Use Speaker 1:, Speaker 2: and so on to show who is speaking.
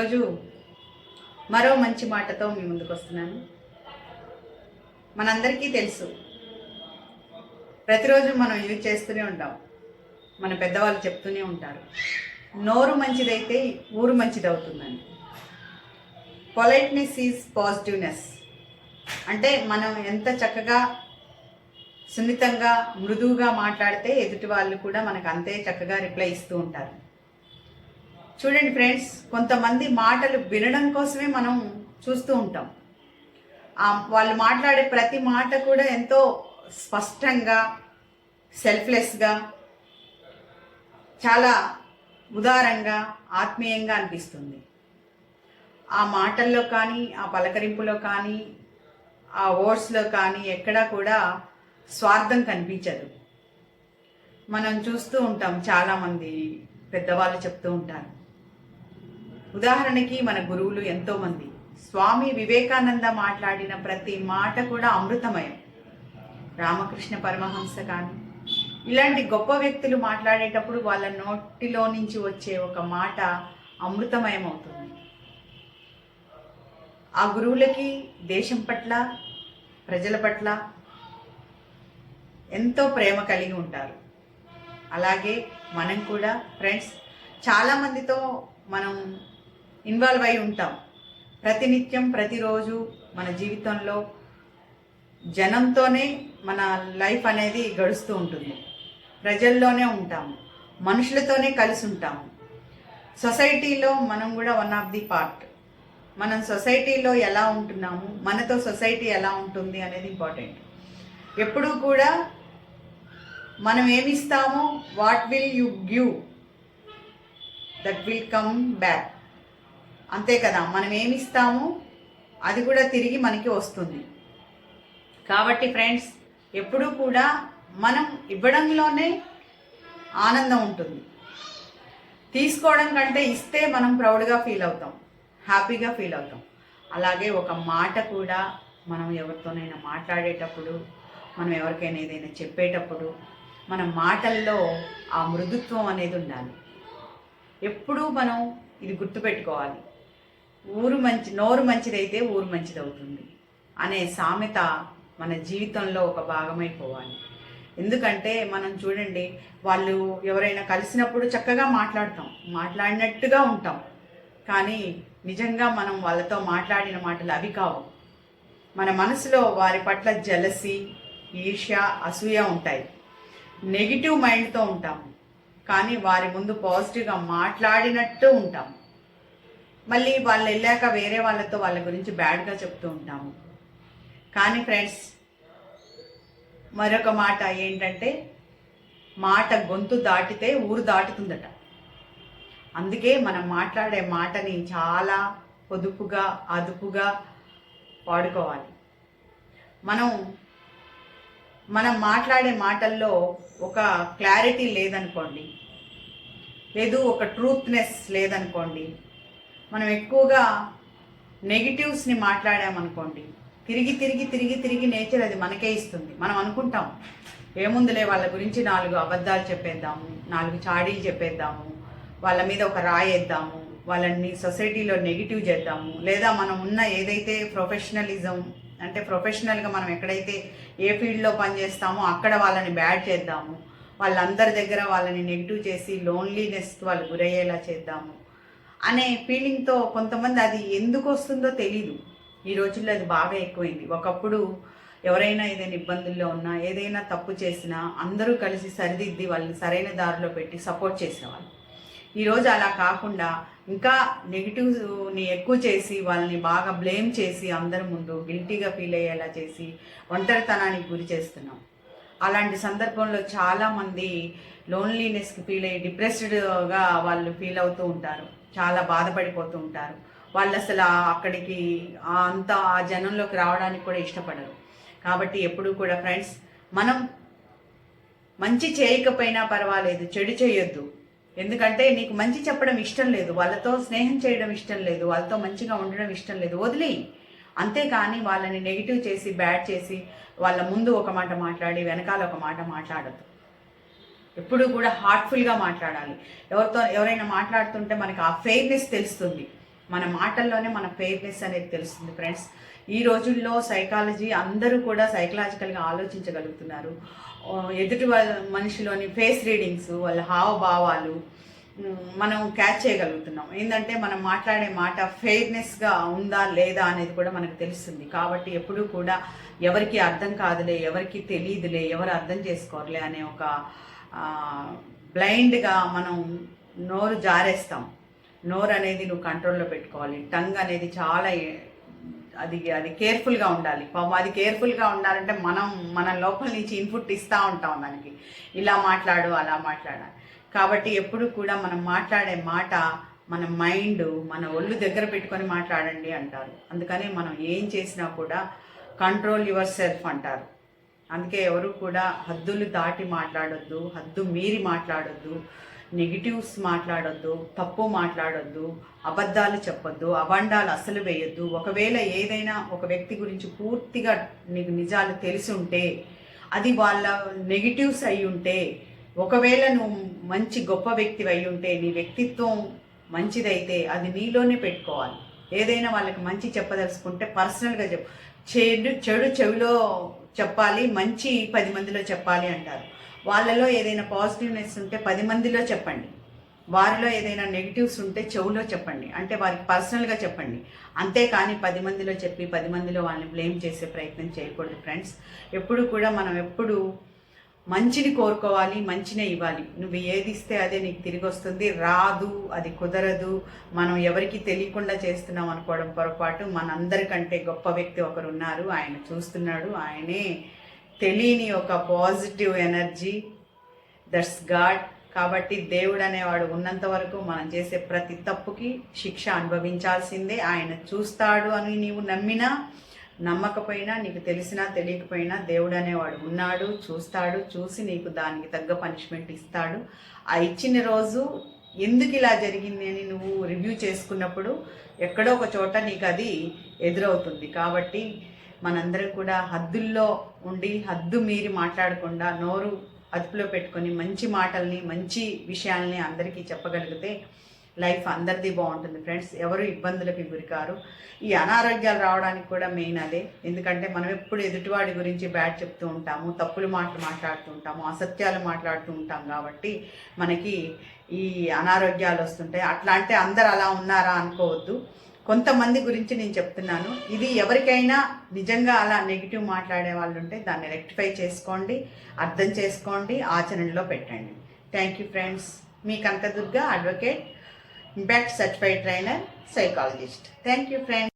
Speaker 1: రోజు మరో మంచి మాటతో మీ ముందుకు వస్తున్నాను. మనందరికీ తెలుసు ప్రతిరోజు మనం యూజ్ చేస్తూనే ఉంటాం. మన పెద్దవాళ్ళు చెప్తూనే ఉంటారు నోరు మంచిదైతే ఊరు మంచిది అవుతుందని పొలైట్నెస్ ఈజ్ పాజిటివ్నెస్ అంటే మనం ఎంత చక్కగా సున్నితంగా మృదువుగా మాట్లాడితే ఎదుటి వాళ్ళు కూడా మనకు అంతే చక్కగా రిప్లై ఇస్తూ ఉంటారు. చూడండి ఫ్రెండ్స్ కొంతమంది మాటలు వినడం కోసమే మనం చూస్తూ ఉంటాం. వాళ్ళు మాట్లాడే ప్రతి మాట కూడా ఎంతో స్పష్టంగా సెల్ఫ్లెస్గా చాలా ఉదారంగా ఆత్మీయంగా అనిపిస్తుంది. ఆ మాటల్లో కానీ ఆ పలకరింపులో కానీ ఆ వర్డ్స్లో కానీ ఎక్కడా కూడా స్వార్థం కనిపించదు. మనం చూస్తూ ఉంటాం చాలామంది పెద్దవాళ్ళు చెప్తూ ఉంటారు. ఉదాహరణకి మన గురువులు ఎంతోమంది. స్వామి వివేకానంద మాట్లాడిన ప్రతి మాట కూడా అమృతమయం. రామకృష్ణ పరమహంస కానీ ఇలాంటి గొప్ప వ్యక్తులు మాట్లాడేటప్పుడు వాళ్ళ నోటిలో నుంచి వచ్చే ఒక మాట అమృతమయం అవుతుంది. ఆ గురువులకి దేశం పట్ల ప్రజల పట్ల ఎంతో ప్రేమ కలిగి ఉంటారు. అలాగే మనం కూడా ఫ్రెండ్స్ చాలామందితో మనం ఇన్వాల్వ్ అయి ఉంటాం. ప్రతినిత్యం ప్రతిరోజు మన జీవితంలో జనంతోనే మన లైఫ్ అనేది గడుస్తూ ఉంటుంది. ప్రజల్లోనే ఉంటాము. మనుషులతోనే కలిసి ఉంటాము. సొసైటీలో మనం కూడా వన్ ఆఫ్ ది పార్ట్ మనం సొసైటీలో ఎలా ఉంటున్నాము? మనతో సొసైటీ ఎలా ఉంటుంది అనేది ఇంపార్టెంట్ ఎప్పుడూ కూడా మనం ఏమిస్తామో what will you give that will come back అంతే కదా మనం ఏమి ఇస్తామో? అది కూడా తిరిగి మనకి వస్తుంది. కాబట్టి ఫ్రెండ్స్ ఎప్పుడూ కూడా మనం ఇవ్వడంలోనే ఆనందం ఉంటుంది. తీసుకోవడం కంటే ఇస్తే మనం ప్రౌడ్గా ఫీల్ అవుతాం. హ్యాపీగా ఫీల్ అవుతాం. అలాగే ఒక మాట కూడా మనం ఎవరితోనైనా మాట్లాడేటప్పుడు మనం ఎవరికైనా ఏదైనా చెప్పేటప్పుడు మన మాటల్లో ఆ మృదుత్వం అనేది ఉండాలి. ఎప్పుడూ మనం ఇది గుర్తుపెట్టుకోవాలి. ఊరు మంచి నోరు మంచిదైతే ఊరు మంచిది అవుతుంది అనే సామెత మన జీవితంలో ఒక భాగమైపోవాలి. ఎందుకంటే మనం చూడండి వాళ్ళు ఎవరైనా కలిసినప్పుడు చక్కగా మాట్లాడతాం. మాట్లాడినట్టుగా ఉంటాం. కానీ నిజంగా మనం వాళ్ళతో మాట్లాడిన మాటలు అవి కావు. మన మనసులో వారి పట్ల జలసి ఈర్ష్య అసూయ ఉంటాయి. నెగిటివ్ మైండ్తో ఉంటాము కానీ వారి ముందు పాజిటివ్గా మాట్లాడినట్టు ఉంటాము మళ్ళీ వాళ్ళు వెళ్ళాక వేరే వాళ్ళతో వాళ్ళ గురించి బ్యాడ్గా చెప్తూ ఉంటాము. కానీ ఫ్రెండ్స్ మరొక మాట ఏంటంటే మాట గొంతు దాటితే ఊరు దాటుతుందట. అందుకే మనం మాట్లాడే మాటని చాలా పొదుపుగా అదుపుగా వాడుకోవాలి. మనం మనం మాట్లాడే మాటల్లో ఒక క్లారిటీ లేదనుకోండి లేదు ఒక ట్రూత్నెస్ లేదనుకోండి మనం ఎక్కువగా నెగిటివ్స్ని మాట్లాడామనుకోండి తిరిగి తిరిగి తిరిగి తిరిగి నేచర్ అది మనకే ఇస్తుంది. మనం అనుకుంటాం ఏముందిలే వాళ్ళ గురించి నాలుగు అబద్ధాలు చెప్పేద్దాము నాలుగు చాడీలు చెప్పేద్దాము వాళ్ళ మీద ఒక రాయేద్దాము వాళ్ళని సొసైటీలో నెగిటివ్ చేద్దాము. లేదా మనం ఉన్న ఏదైతే ప్రొఫెషనలిజం అంటే ప్రొఫెషనల్గా మనం ఎక్కడైతే ఏ ఫీల్డ్లో పనిచేస్తామో అక్కడ వాళ్ళని బ్యాడ్ చేద్దాము వాళ్ళందరి దగ్గర వాళ్ళని నెగిటివ్ చేసి లోన్లీనెస్ వాళ్ళు గురయ్యేలా చేద్దాము. అనే ఫీలింగ్తో కొంతమంది అది ఎందుకు వస్తుందో తెలీదు. ఈ రోజుల్లో అది బాగా ఎక్కువైంది. ఒకప్పుడు ఎవరైనా ఏదైనా ఇబ్బందుల్లో ఉన్నా ఏదైనా తప్పు చేసినా అందరూ కలిసి సరిదిద్ది వాళ్ళని సరైన దారిలో పెట్టి సపోర్ట్ చేసేవాళ్ళు. ఈరోజు అలా కాకుండా ఇంకా నెగిటివ్ని ఎక్కువ చేసి వాళ్ళని బాగా బ్లేమ్ చేసి అందరి ముందు గిల్టీగా ఫీల్ అయ్యేలా చేసి ఒంటరితనానికి గురి చేస్తున్నాం. అలాంటి సందర్భంలో చాలామంది లోన్లీనెస్కి ఫీల్ అయ్యి డిప్రెస్డ్గా వాళ్ళు ఫీల్ అవుతూ ఉంటారు. చాలా బాధపడిపోతూ ఉంటారు. వాళ్ళు అసలు అక్కడికి అంత ఆ జనంలోకి రావడానికి కూడా ఇష్టపడరు. కాబట్టి ఎప్పుడు కూడా ఫ్రెండ్స్ మనం మంచి చేయకపోయినా పర్వాలేదు చెడు చేయొద్దు. ఎందుకంటే నీకు మంచి చెప్పడం ఇష్టం లేదు వాళ్ళతో స్నేహం చేయడం ఇష్టం లేదు వాళ్ళతో మంచిగా ఉండడం ఇష్టం లేదు వదిలి అంతేకాని వాళ్ళని నెగిటివ్ చేసి బ్యాడ్ చేసి వాళ్ళ ముందు ఒక మాట మాట్లాడి వెనకాల ఒక మాట మాట్లాడద్దు. ఎప్పుడు కూడా హార్ట్ఫుల్గా మాట్లాడాలి. ఎవరితో ఎవరైనా మాట్లాడుతుంటే మనకి ఆ ఫెయిర్నెస్ తెలుస్తుంది. మన మాటల్లోనే మన ఫెయిర్నెస్ అనేది తెలుస్తుంది ఫ్రెండ్స్ ఈ రోజుల్లో సైకాలజీ అందరూ కూడా సైకలాజికల్గా ఆలోచించగలుగుతున్నారు. ఎదుటి మనిషిలోని ఫేస్ రీడింగ్స్ వాళ్ళ హావభావాలు మనం క్యాచ్ చేయగలుగుతున్నాం. ఏంటంటే మనం మాట్లాడే మాట ఫెయిర్నెస్గా ఉందా లేదా అనేది కూడా మనకు తెలుస్తుంది. కాబట్టి ఎప్పుడూ కూడా ఎవరికి అర్థం కాదులే ఎవరికి తెలియదులే ఎవరు అర్థం చేసుకోరులే అనే ఒక బ్లైండ్గా మనం నోరు జారేస్తాం. నోరు అనేది నువ్వు కంట్రోల్లో పెట్టుకోవాలి. టంగ్ అనేది చాలా అది అది కేర్ఫుల్గా ఉండాలి. పాపం అది కేర్ఫుల్గా ఉండాలంటే మనం మన లోపల నుంచి ఇన్పుట్ ఇస్తూ ఉంటాం దానికి. ఇలా మాట్లాడు అలా మాట్లాడాలి కాబట్టి ఎప్పుడు కూడా మనం మాట్లాడే మాట మన మైండ్ మన ఒళ్ళు దగ్గర పెట్టుకొని మాట్లాడండి అంటారు. అందుకని మనం ఏం చేసినా కూడా కంట్రోల్ యువర్ సెల్ఫ్ అంటారు. అందుకే ఎవరు కూడా హద్దులు దాటి మాట్లాడొద్దు హద్దు మీరి మాట్లాడొద్దు నెగిటివ్స్ మాట్లాడొద్దు తప్పు మాట్లాడొద్దు అబద్ధాలు చెప్పొద్దు అబండాలు అసలు వేయొద్దు. ఒకవేళ ఏదైనా ఒక వ్యక్తి గురించి పూర్తిగా నీకు నిజాలు తెలిసి ఉంటే అది వాళ్ళ నెగిటివ్స్ అయి ఉంటే ఒకవేళ నువ్వు మంచి గొప్ప వ్యక్తి అయి ఉంటే నీ వ్యక్తిత్వం మంచిదైతే అది నీలోనే పెట్టుకోవాలి. ఏదైనా వాళ్ళకి మంచి చెప్పదలుచుకుంటే పర్సనల్గా చెప్పు. చెడు చెడు చెవిలో చెప్పాలి మంచి పది మందిలో చెప్పాలి అంటారు. వాళ్ళలో ఏదైనా పాజిటివ్నెస్ ఉంటే పది మందిలో చెప్పండి. వారిలో ఏదైనా నెగిటివ్స్ ఉంటే చెవులో చెప్పండి. అంటే వారికి పర్సనల్గా చెప్పండి. అంతేకాని పది మందిలో చెప్పి పది మందిలో వాళ్ళని బ్లేమ్ చేసే ప్రయత్నం చేయకూడదు ఫ్రెండ్స్. ఎప్పుడు కూడా మనం ఎప్పుడు మంచిని కోరుకోవాలి మంచినే ఇవ్వాలి. నువ్వు ఏది ఇస్తే అదే నీకు తిరిగి వస్తుంది. రాదు అది కుదరదు. మనం ఎవరికి తెలియకుండా చేస్తున్నాం అనుకోవడం పొరపాటు. మనందరికంటే గొప్ప వ్యక్తి ఒకరు ఉన్నారు ఆయన చూస్తున్నాడు. ఆయనే తెలియని ఒక పాజిటివ్ ఎనర్జీ. దట్స్ గాడ్ కాబట్టి దేవుడు అనేవాడు ఉన్నంత వరకు మనం చేసే ప్రతి తప్పుకి శిక్ష అనుభవించాల్సిందే. ఆయన చూస్తాడు అని నీవు నమ్మినా నమ్మకపోయినా నీకు తెలిసినా తెలియకపోయినా దేవుడు అనేవాడు ఉన్నాడు చూస్తాడు చూసి నీకు దానికి తగ్గ పనిష్మెంట్ ఇస్తాడు. ఆ ఇచ్చిన రోజు ఎందుకు ఇలా జరిగింది అని నువ్వు రివ్యూ చేసుకున్నప్పుడు ఎక్కడో ఒక చోట నీకు అది ఎదురవుతుంది. కాబట్టి మనందరం కూడా హద్దుల్లో ఉండి హద్దు మీరి మాట్లాడకుండా నోరు అదుపులో పెట్టుకొని మంచి మాటల్ని మంచి విషయాల్ని అందరికీ చెప్పగలిగితే లైఫ్ అందరిది బాగుంటుంది ఫ్రెండ్స్. ఎవరు ఇబ్బందులకి గురికారు. ఈ అనారోగ్యాలు రావడానికి కూడా మెయిన్ అదే. ఎందుకంటే మనం ఎప్పుడు ఎదుటివాడి గురించి బ్యాడ్ చెప్తూ ఉంటాము తప్పులు మాటలు మాట్లాడుతూ ఉంటాము అసత్యాలు మాట్లాడుతూ ఉంటాం కాబట్టి మనకి ఈ అనారోగ్యాలు వస్తుంటాయి. అట్లా అంటే అందరు అలా ఉన్నారా అనుకోవద్దు. కొంతమంది గురించి నేను చెప్తున్నాను. ఇది ఎవరికైనా నిజంగా అలా నెగిటివ్ మాట్లాడే వాళ్ళు ఉంటే దాన్ని రెక్టిఫై చేసుకోండి అర్థం చేసుకోండి ఆచరణలో పెట్టండి. Thank you friends. Me Kanakadurga advocate impact certified trainer psychologist thank you friends